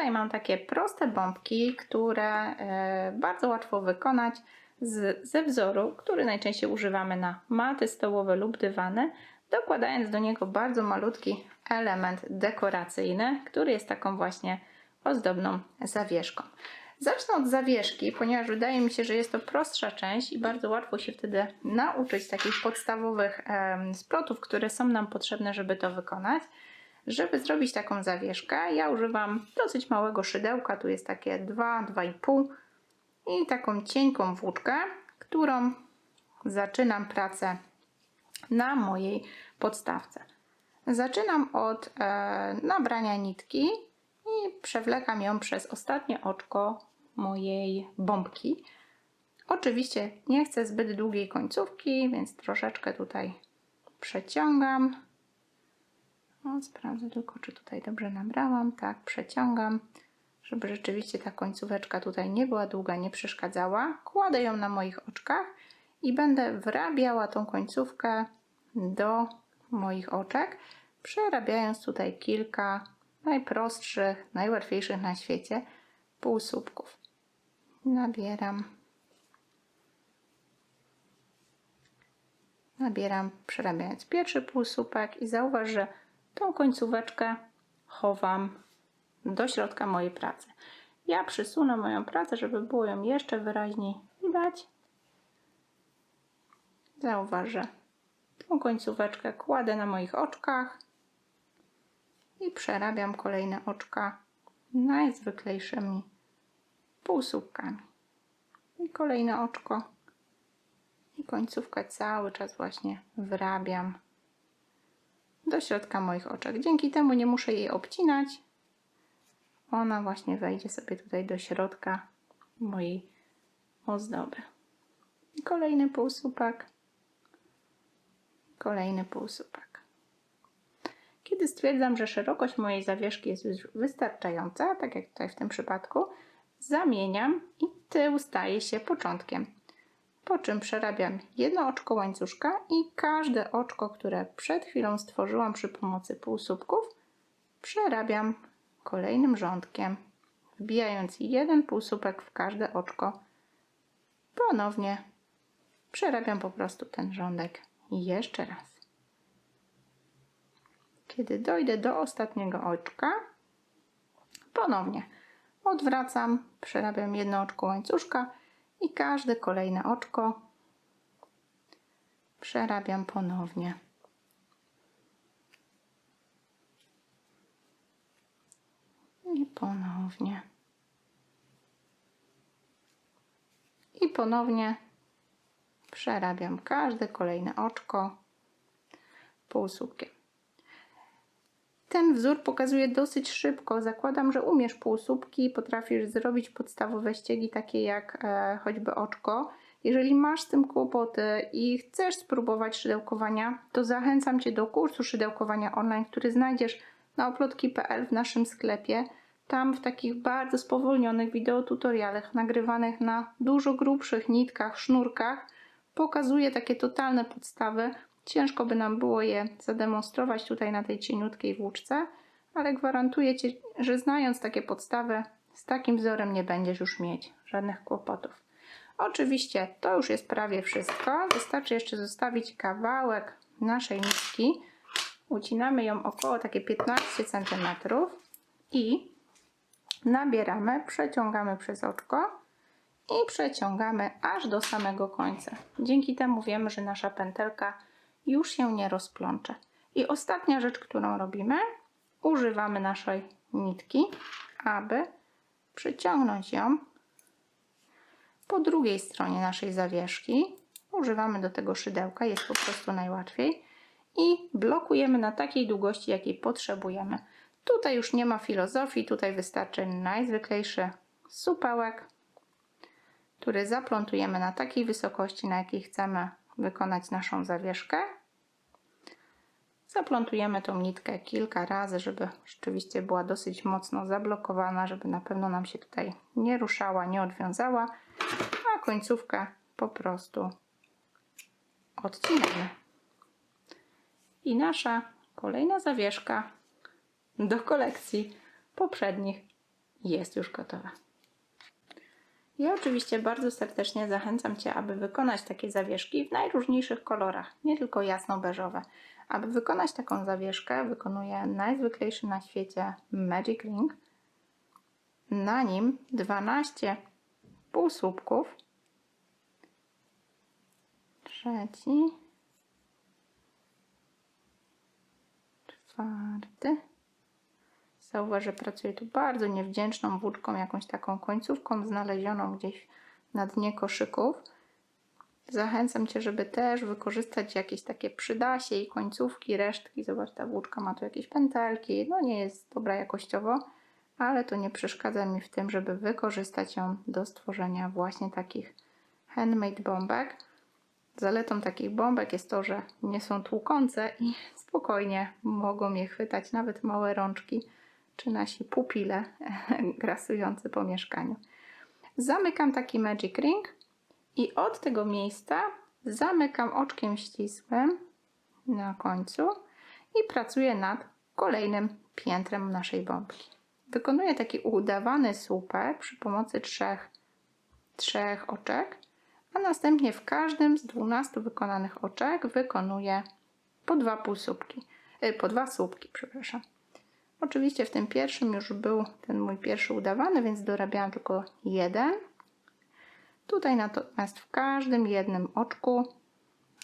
Tutaj mam takie proste bombki, które e, bardzo łatwo wykonać z, ze wzoru, który najczęściej używamy na maty stołowe lub dywany, dokładając do niego bardzo malutki element dekoracyjny, który jest taką właśnie ozdobną zawieszką. Zacznę od zawieszki, ponieważ wydaje mi się, że jest to prostsza część i bardzo łatwo się wtedy nauczyć takich podstawowych em, splotów, które są nam potrzebne, żeby to wykonać. Żeby zrobić taką zawieszkę, ja używam dosyć małego szydełka, tu jest takie 2, 2,5 i taką cienką włóczkę, którą zaczynam pracę na mojej podstawce. Zaczynam od e, nabrania nitki i przewlekam ją przez ostatnie oczko mojej bombki. Oczywiście nie chcę zbyt długiej końcówki, więc troszeczkę tutaj przeciągam. No, sprawdzę tylko, czy tutaj dobrze nabrałam. Tak, przeciągam, żeby rzeczywiście ta końcóweczka tutaj nie była długa, nie przeszkadzała. Kładę ją na moich oczkach i będę wrabiała tą końcówkę do moich oczek, przerabiając tutaj kilka najprostszych, najłatwiejszych na świecie półsłupków. Nabieram. Nabieram, przerabiając pierwszy półsłupek i zauważ, że tą końcóweczkę chowam do środka mojej pracy. Ja przysunę moją pracę, żeby było ją jeszcze wyraźniej widać. Zauważ, że tą końcóweczkę kładę na moich oczkach i przerabiam kolejne oczka najzwyklejszymi półsłupkami. I kolejne oczko i końcówkę cały czas właśnie wrabiam do środka moich oczek. Dzięki temu nie muszę jej obcinać. Ona właśnie wejdzie sobie tutaj do środka mojej ozdoby. Kolejny półsłupek. Kolejny półsłupek. Kiedy stwierdzam, że szerokość mojej zawieszki jest już wystarczająca, tak jak tutaj w tym przypadku, zamieniam i tył staje się początkiem. Po czym przerabiam jedno oczko łańcuszka i każde oczko, które przed chwilą stworzyłam przy pomocy półsłupków, przerabiam kolejnym rządkiem, wbijając jeden półsłupek w każde oczko. Ponownie przerabiam po prostu ten rządek jeszcze raz. Kiedy dojdę do ostatniego oczka, ponownie odwracam, przerabiam jedno oczko łańcuszka i każde kolejne oczko przerabiam ponownie. I ponownie. I ponownie przerabiam każde kolejne oczko półsłupkiem. Ten wzór pokazuje dosyć szybko. Zakładam, że umiesz półsłupki, potrafisz zrobić podstawowe ściegi, takie jak e, choćby oczko. Jeżeli masz z tym kłopoty i chcesz spróbować szydełkowania, to zachęcam Cię do kursu szydełkowania online, który znajdziesz na oplotki.pl w naszym sklepie. Tam w takich bardzo spowolnionych wideotutorialach nagrywanych na dużo grubszych nitkach, sznurkach pokazuję takie totalne podstawy, Ciężko by nam było je zademonstrować tutaj na tej cieniutkiej włóczce, ale gwarantuję Ci, że znając takie podstawy, z takim wzorem nie będziesz już mieć żadnych kłopotów. Oczywiście to już jest prawie wszystko. Wystarczy jeszcze zostawić kawałek naszej nitki. Ucinamy ją około takie 15 cm i nabieramy, przeciągamy przez oczko i przeciągamy aż do samego końca. Dzięki temu wiemy, że nasza pętelka już się nie rozplącze. I ostatnia rzecz, którą robimy, używamy naszej nitki, aby przyciągnąć ją po drugiej stronie naszej zawieszki. Używamy do tego szydełka, jest po prostu najłatwiej. I blokujemy na takiej długości, jakiej potrzebujemy. Tutaj już nie ma filozofii, tutaj wystarczy najzwyklejszy supełek, który zaplątujemy na takiej wysokości, na jakiej chcemy wykonać naszą zawieszkę. Zaplątujemy tą nitkę kilka razy, żeby rzeczywiście była dosyć mocno zablokowana, żeby na pewno nam się tutaj nie ruszała, nie odwiązała, a końcówkę po prostu odcinamy. I nasza kolejna zawieszka do kolekcji poprzednich jest już gotowa. Ja oczywiście bardzo serdecznie zachęcam Cię, aby wykonać takie zawieszki w najróżniejszych kolorach, nie tylko jasno-beżowe. Aby wykonać taką zawieszkę, wykonuję najzwyklejszy na świecie Magic Ring. Na nim 12 półsłupków. Trzeci. Czwarty. Zauważ, że pracuję tu bardzo niewdzięczną włóczką, jakąś taką końcówką znalezioną gdzieś na dnie koszyków. Zachęcam Cię, żeby też wykorzystać jakieś takie przydasie i końcówki, resztki. Zobacz, ta włóczka ma tu jakieś pętelki. No nie jest dobra jakościowo, ale to nie przeszkadza mi w tym, żeby wykorzystać ją do stworzenia właśnie takich handmade bombek. Zaletą takich bombek jest to, że nie są tłukące i spokojnie mogą je chwytać nawet małe rączki czy nasi pupile grasujący po mieszkaniu. Zamykam taki magic ring i od tego miejsca zamykam oczkiem ścisłym na końcu i pracuję nad kolejnym piętrem naszej bombki. Wykonuję taki udawany słupek przy pomocy trzech, trzech oczek, a następnie w każdym z 12 wykonanych oczek wykonuję po dwa półsłupki, y, po dwa słupki, przepraszam. Oczywiście w tym pierwszym już był ten mój pierwszy udawany, więc dorabiałam tylko jeden. Tutaj natomiast w każdym jednym oczku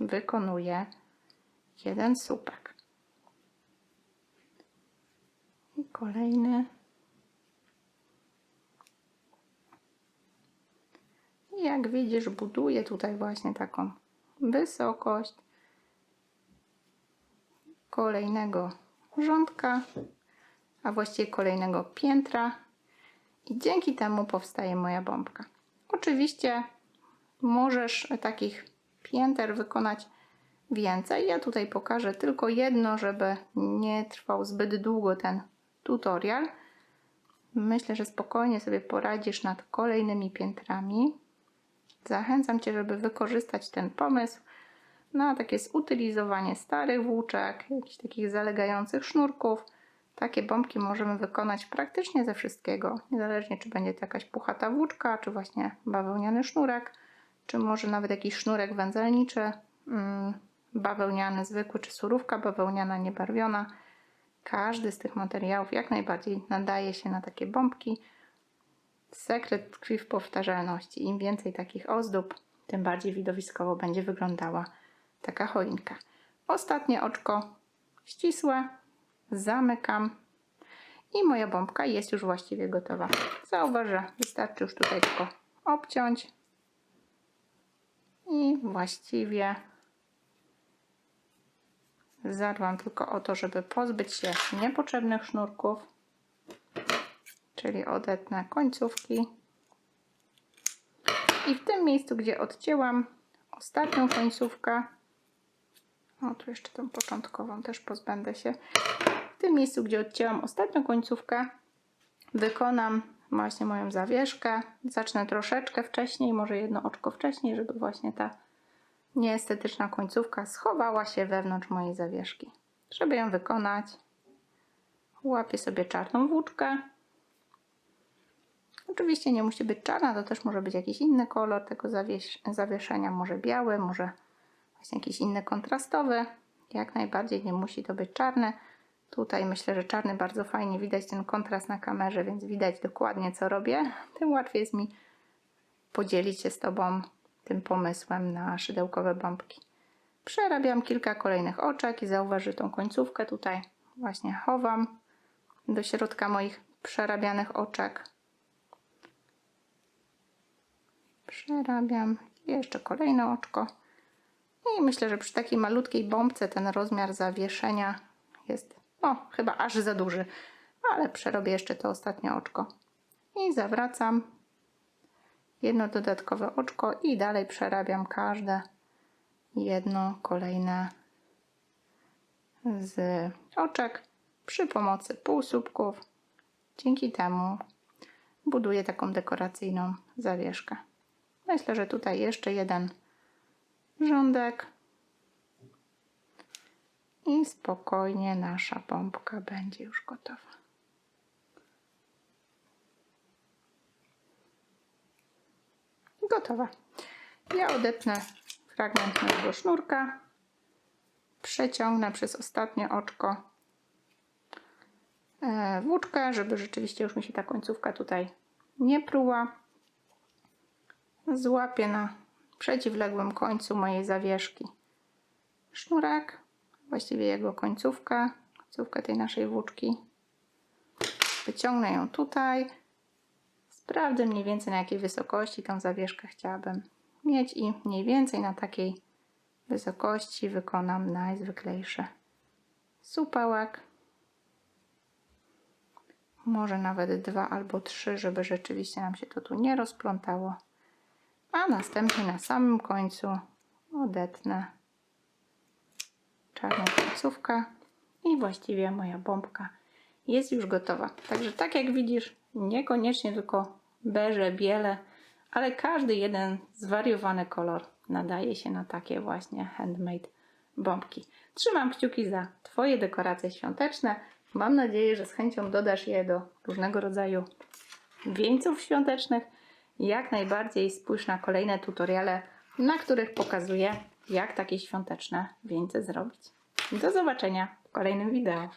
wykonuję jeden słupek. I kolejny. I jak widzisz, buduję tutaj właśnie taką wysokość kolejnego rządka a właściwie kolejnego piętra i dzięki temu powstaje moja bombka. Oczywiście możesz takich pięter wykonać więcej. Ja tutaj pokażę tylko jedno, żeby nie trwał zbyt długo ten tutorial. Myślę, że spokojnie sobie poradzisz nad kolejnymi piętrami. Zachęcam Cię, żeby wykorzystać ten pomysł na takie zutylizowanie starych włóczek, jakichś takich zalegających sznurków, takie bombki możemy wykonać praktycznie ze wszystkiego, niezależnie czy będzie to jakaś puchata włóczka, czy właśnie bawełniany sznurek, czy może nawet jakiś sznurek wędzelniczy, mm, bawełniany zwykły, czy surówka bawełniana niebarwiona. Każdy z tych materiałów jak najbardziej nadaje się na takie bombki. Sekret tkwi w powtarzalności. Im więcej takich ozdób, tym bardziej widowiskowo będzie wyglądała taka choinka. Ostatnie oczko ścisłe, zamykam. I moja bombka jest już właściwie gotowa. Zauważ, wystarczy już tutaj tylko obciąć. I właściwie zadbam tylko o to, żeby pozbyć się niepotrzebnych sznurków, czyli odetnę końcówki. I w tym miejscu, gdzie odcięłam ostatnią końcówkę, o tu jeszcze tą początkową też pozbędę się, w tym miejscu, gdzie odcięłam ostatnią końcówkę, wykonam właśnie moją zawieszkę. Zacznę troszeczkę wcześniej, może jedno oczko wcześniej, żeby właśnie ta nieestetyczna końcówka schowała się wewnątrz mojej zawieszki. Żeby ją wykonać, łapię sobie czarną włóczkę. Oczywiście nie musi być czarna, to też może być jakiś inny kolor tego zawiesz zawieszenia, może biały, może właśnie jakiś inny kontrastowy. Jak najbardziej nie musi to być czarne. Tutaj myślę, że czarny bardzo fajnie widać ten kontrast na kamerze, więc widać dokładnie co robię. Tym łatwiej jest mi podzielić się z Tobą tym pomysłem na szydełkowe bombki. Przerabiam kilka kolejnych oczek i zauważy tą końcówkę tutaj właśnie chowam do środka moich przerabianych oczek. Przerabiam jeszcze kolejne oczko. I myślę, że przy takiej malutkiej bombce ten rozmiar zawieszenia jest o, chyba aż za duży, ale przerobię jeszcze to ostatnie oczko. I zawracam jedno dodatkowe oczko i dalej przerabiam każde jedno kolejne z oczek przy pomocy półsłupków. Dzięki temu buduję taką dekoracyjną zawieszkę. Myślę, że tutaj jeszcze jeden rządek i spokojnie nasza bombka będzie już gotowa. Gotowa. Ja odetnę fragment mojego sznurka, przeciągnę przez ostatnie oczko e, włóczkę, żeby rzeczywiście już mi się ta końcówka tutaj nie pruła. Złapię na przeciwległym końcu mojej zawieszki sznurek właściwie jego końcówkę, końcówkę tej naszej włóczki. Wyciągnę ją tutaj. Sprawdzę mniej więcej na jakiej wysokości tą zawieszkę chciałabym mieć i mniej więcej na takiej wysokości wykonam najzwyklejszy supełek. Może nawet dwa albo trzy, żeby rzeczywiście nam się to tu nie rozplątało. A następnie na samym końcu odetnę czarną końcówkę i właściwie moja bombka jest już gotowa. Także tak jak widzisz, niekoniecznie tylko beże, biele, ale każdy jeden zwariowany kolor nadaje się na takie właśnie handmade bombki. Trzymam kciuki za Twoje dekoracje świąteczne. Mam nadzieję, że z chęcią dodasz je do różnego rodzaju wieńców świątecznych. Jak najbardziej spójrz na kolejne tutoriale, na których pokazuję, jak takie świąteczne wieńce zrobić. Do zobaczenia w kolejnym wideo.